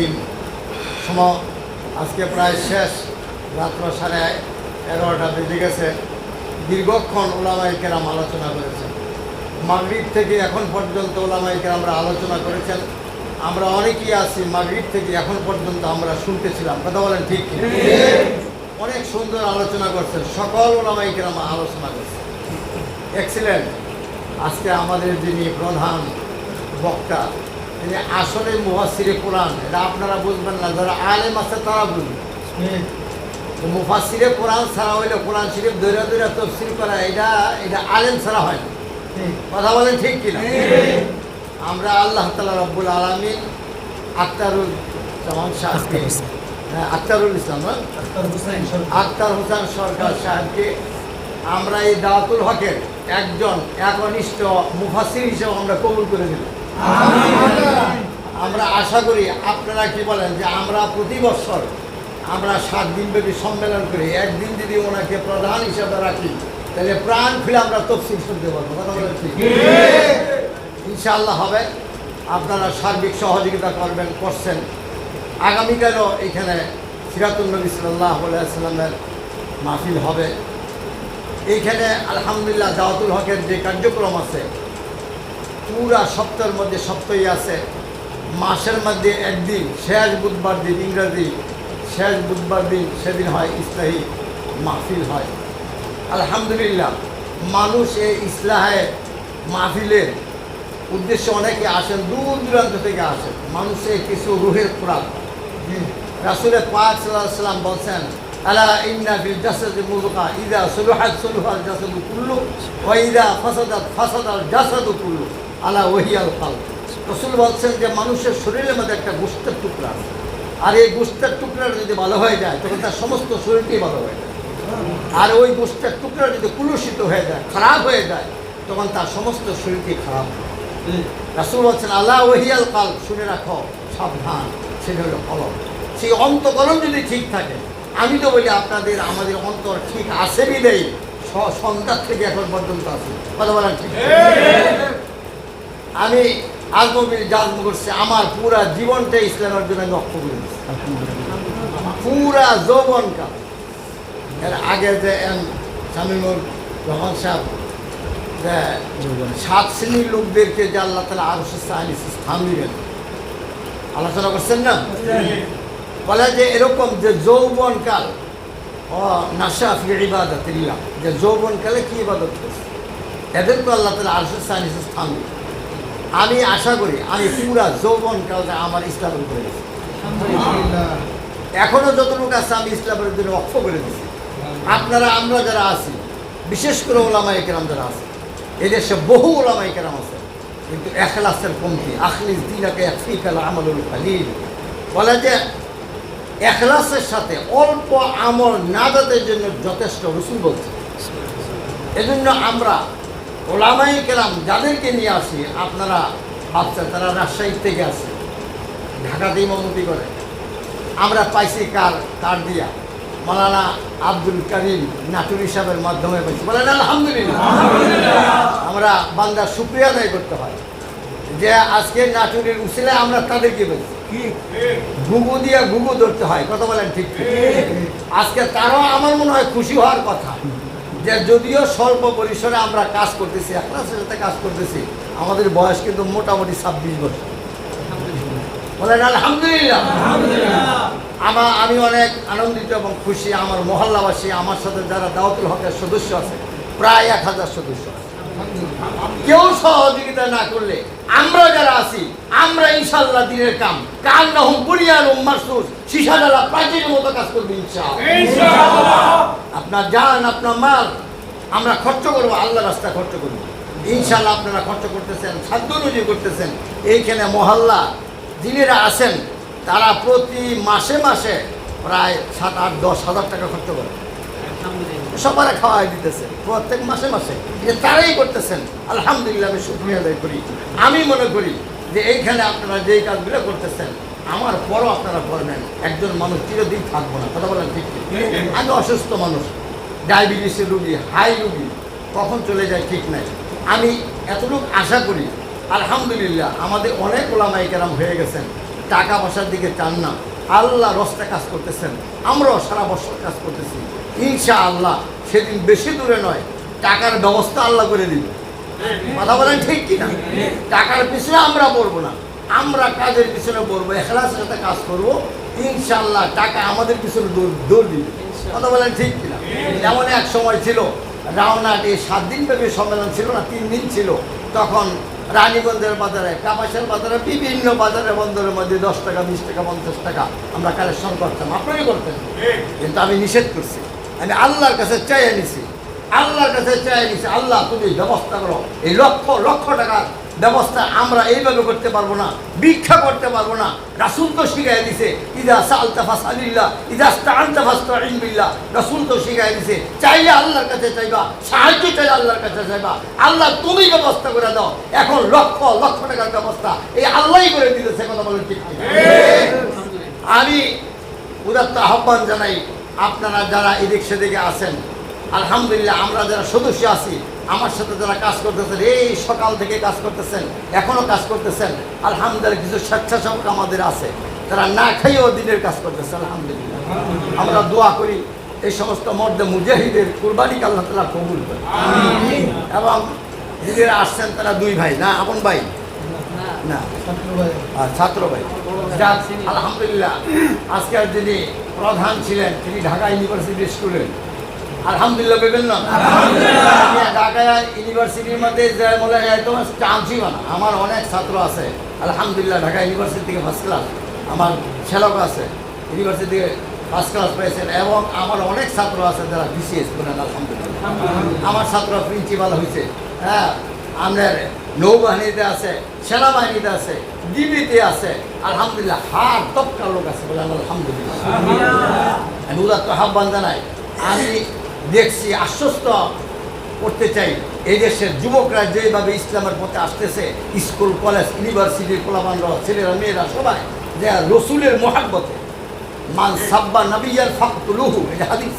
দিন। সময় আজকে প্রায় শেষ। রাত্র সাড়ে এগারোটা বেজে গেছে। দীর্ঘক্ষণ ওলামাই কেরাম আলোচনা করেছেন। মাগরিব থেকে এখন পর্যন্ত ওলামাই কেরামরা আলোচনা করেছেন। আমরা অনেকেই আছি মাগরিব থেকে এখন পর্যন্ত আমরা শুনতেছিলাম। কথা বলেন ঠিক অনেক সুন্দর আলোচনা করছেন। সকল ওলামাই কেরাম আলোচনা করছেন। এক্সিলেন্ট আজকে আমাদের যিনি প্রধান বক্তা আসলে মুহাসিরে কোরআন এটা আপনারা বুঝবেন না যারা আলেম আছে তারা বুঝবেন মুফাসিরে কোরআন ছাড়া হইলে কোরআন শরীফ দৈরা দৈরা তফসিল করা এটা এটা আলেম ছাড়া হয় না। কথা বলেন ঠিক কিনা? আমরা আল্লাহ তালা রব্বুল আলমিন আক্তারুল জামান সাহেবকে হ্যাঁ আক্তারুল ইসলাম না? আক্তার হোসেন সরকার। সাহেবকে আমরা এই দাওয়াতুল হকের একজন একনিষ্ঠ মুফাসির হিসেবে আমরা কবুল করে দিলাম আমরা আশা করি আপনারা কি বলেন যে আমরা প্রতি বছর আমরা সাত দিনব্যাপী সম্মেলন করি। একদিন যদি ওনাকে প্রধান হিসাবে রাখি তাহলে প্রাণ খুলে আমরা তফসিল শুনতে পারব। কথা বলেন ঠিক? ইনশাআল্লাহ হবে। আপনারা সার্বিক সহযোগিতা করবেন করছেন। আগামীকালও এখানে সিরাতুল নবী সাল্লাহ সাল্লামের মাহফিল হবে। এইখানে আলহামদুলিল্লাহ দাওয়াতুল হকের যে কার্যক্রম আছে পুরা সপ্তাহের মধ্যে সপ্তাহই আছে। মাসের মধ্যে একদিন, শেষ বুধবার দিন, ইংরাজি, শেষ বুধবার দিন সেদিন হয় ইসলাহী মাহফিল হয়। আলহামদুলিল্লাহ, মানুষ এই ইসলাহে মাহফিলের উদ্দেশ্যে অনেকে আসেন, দূর দূরান্ত থেকে আসেন। মানুষের কিছু রুহের খোরাক রাসুলের পাক সাল্লাম বলছেন, আলা ইন্না ফিল জাসাদি ইদা কুল্লু কুল্লু। আলা ওহিয়াল কাল রসুল বলছেন যে, মানুষের শরীরের মধ্যে একটা গোস্তের টুকরা আর এই গোস্তের টুকরাটা যদি ভালো হয়ে যায়, তখন তার সমস্ত শরীরটাই ভালো হয়ে যায়। আর ওই গোস্তের টুকরা যদি কুলুষিত হয়ে যায়, খারাপ হয়ে যায়, তখন তার সমস্ত শরীরটি খারাপ হয়। রাসুল বলছেন আল্লাহ ওহিয়াল কাল শুনে রাখো, সাবধান, সেটা হলো কলম। সেই অন্তকরণ যদি ঠিক থাকে, আমি তো বলি আপনাদের, আমাদের অন্তর ঠিক আছে বিদেই সন্ধ্যার থেকে এখন পর্যন্ত আছে। কথা বলেন ঠিক। আমি আজমবির জাজম করছি, আমার পুরা জীবনটা ইসলামের জন্য আমি করে পুরা যৌবনকাল এর আগে যে এম শামিমুর রহমান সাহেব, যে সাত শ্রেণির লোকদেরকে যে আল্লাহ তালা আরও স্থান স্থান দিবেন। আলোচনা করছেন না? বলে যে এরকম যে যৌবনকাল, ও নাশা ফির ইবাদত যে যৌবনকালে কি ইবাদত করছে? এদেরকে আল্লাহ তালা আরও স্থান স্থান দিবেন। আমি আশা করি, আমি পুরা যৌবনকালটা আমার ইসলামের উপরে গেছি এখনও যতটুকু আছে আমি ইসলামের জন্য অক্ষ করে দিচ্ছি আপনারা, আমরা যারা আছি, বিশেষ করে ওলামা একরাম যারা আছে, এদেশে বহু ওলামা একরাম আছে, কিন্তু এখলাসের কমতি। আখলিস দিনাকে একফিকাল আমলুল খালিল বলে যে, এখলাসের সাথে অল্প আমল নাজাতের জন্য যথেষ্ট রসুল বলছে। এজন্য আমরা ওলামাই কেরাম যাদেরকে নিয়ে আসি আপনারা ভাবছেন তারা রাজশাহী থেকে আসে ঢাকাতে ইমামতি করে। আমরা পাইছি কার? কার দিয়া। মৌলানা আব্দুল করিম নাটুর হিসাবের মাধ্যমে পাইছি। বলেন আলহামদুলিল্লাহ। আমরা বান্দার সুক্রিয়া আদায় করতে হয়। যে আজকে নাটুরের উচিলে আমরা তাদেরকে বলছি ঘুঘু দিয়ে ঘুঘু ধরতে হয়। কথা বলেন ঠিক ঠিক। আজকে তারাও আমার মনে হয় খুশি হওয়ার কথা। যে যদিও স্বল্প পরিসরে আমরা কাজ করতেছি একলাসের সাথে কাজ করতেছি আমাদের বয়স কিন্তু মোটামুটি ছাব্বিশ বছর। বলেন আলহামদুলিল্লাহ। আমার আমি অনেক আনন্দিত এবং খুশি আমার মহল্লাবাসী আমার সাথে যারা দাওয়াতুল হকের সদস্য আছে প্রায় এক হাজার সদস্য আছে। কেউ সহযোগিতা না করলে আমরা যারা আছি আমরা ইনশাল্লাহ দিনের কাম। কাল না হুম বুড়িয়ান ও মাসুস শিশা জ্বালা প্রাচীর মতো কাজ করব ইনশাআল্লাহ। আপনার যান আপনার মাল আমরা খরচ করব আল্লাহ রাস্তা খরচ করব। ইনশাল্লাহ আপনারা খরচ করতেছেন সাধ্য অনুযায়ী করতেছেন। এইখানে মহল্লা যিনিরা আছেন তারা প্রতি মাসে মাসে প্রায় সাত আট দশ হাজার টাকা খরচ করে। সবারে খাওয়াই দিতেছে, প্রত্যেক মাসে মাসে। যে তারাই করতেছেন, আলহামদুলিল্লাহ আমি শুক্রিয়া আদায় করি। আমি মনে করি যে এইখানে আপনারা যেই কাজগুলো করতেছেন, আমার পরও আপনারা করবেন একজন মানুষ চিরদিন থাকব না। কথা বলেন ঠিক। আমি অসুস্থ মানুষ ডায়াবেটিসের রুগী, হাই রুগী, কখন চলে যায় ঠিক নাই। আমি এতটুকু আশা করি, আলহামদুলিল্লাহ, আমাদের অনেক ওলামাই কেরাম হয়ে গেছেন, টাকা পয়সার দিকে চান না। আল্লাহ রস্তে কাজ করতেছেন, আমরাও সারা বছর কাজ করতেছি। ইনশা আল্লাহ সেদিন বেশি দূরে নয়, টাকার ব্যবস্থা আল্লাহ করে দিবে। কথা বলেন ঠিক কিনা? টাকার পিছনে আমরা পড়ব না। আমরা কাজের পিছনে পড়ব এখলাসের সাথে কাজ করব। ইনশাল্লাহ টাকা আমাদের পিছনে দৌড় দিবে। কথা বলেন ঠিক কিনা? যেমন এক সময় ছিল রাওনাট সাত দিন ব্যাপী সম্মেলন ছিল না, তিন দিন ছিল, তখন রানীগঞ্জের বাজারে, কাপাসের বাজারে, বিভিন্ন বাজারে বন্দরের মধ্যে দশ টাকা, বিশ টাকা, পঞ্চাশ টাকা আমরা কালেকশন করতাম। আপনারই করতেন? কিন্তু আমি নিষেধ করছি। আমি আল্লাহর কাছে চাইয়ে নিছি। আল্লাহর কাছে চাই নিছি, আল্লাহ তুমি ব্যবস্থা করো। এই লক্ষ লক্ষ টাকার ব্যবস্থা আমরা এইভাবে করতে পারব না ভিক্ষা করতে পারব না। রাসুল তো শিখাই দিছে ইদা সালতা ফাসালিল্লাহ ইদা বিল্লাহ। রাসূল তো শিখাই দিছে চাইলে আল্লাহর কাছে চাইবা সাহায্য চাইলে আল্লাহর কাছে চাইবা। আল্লাহ তুমি ব্যবস্থা করে দাও। এখন লক্ষ লক্ষ টাকার ব্যবস্থা এই আল্লাহই করে দিতেছে কথা বলেন ঠিক? আমি উদাত্ত আহ্বান জানাই আপনারা যারা এদিক সেদিকে আছেন আলহামদুলিল্লাহ আমরা যারা সদস্য আছি আমার সাথে যারা কাজ করতেছেন এই সকাল থেকে কাজ করতেছেন এখনও কাজ করতেছেন আলহামদুলিল্লাহ কিছু স্বেচ্ছাসেবক আমাদের আছে তারা না খাইয়েও দিনের কাজ করতেছে আলহামদুলিল্লাহ। আমরা দোয়া করি এই সমস্ত মর্দে মুজাহিদের কুরবানিকে আল্লাহ তালা কবুল করে এবং যিনি আসছেন তারা দুই ভাই না আপন ভাই? না। আর ছাত্র ভাই। আলহামদুলিল্লাহ আজকের যিনি প্রধান ছিলেন তিনি ঢাকা ইউনিভার্সিটি স্টুডেন্ট। আলহামদুলিল্লাহ পেবেন না। ঢাকা ইউনিভার্সিটির মধ্যে তোমার চান্সই না আমার অনেক ছাত্র আছে। আলহামদুলিল্লাহ ঢাকা ইউনিভার্সিটি থেকে ফার্স্ট ক্লাস আমার ছেলেও আছে। ইউনিভার্সিটি থেকে ফার্স্ট ক্লাস পেয়েছেন। এবং আমার অনেক ছাত্র আছে যারা বিসিএস করেন আলহামদুলিল্লাহ। আমার ছাত্র প্রিন্সিপাল হয়েছে। হ্যাঁ আমাদের নৌবাহিনীতে আছে সেনাবাহিনীতে আছে ডিবিতে আছে। আলহামদুলিল্লাহ হার তপকার লোক আছে বলে আলহামদুলিল্লাহ। আমি উদাত্ত আহ্বান জানাই। আমি দেখছি, আশ্বস্ত করতে চাই। এই দেশের যুবকরা যেভাবে ইসলামের পথে আসতেছে, স্কুল, কলেজ ইউনিভার্সিটির পোলাবানরা ছেলেরা, মেয়েরা, সবাই, যে রসুলের মহাব্বতে। মান সাব্বা নবিয়ার ফাকতুলুহু, এটা হাদিস।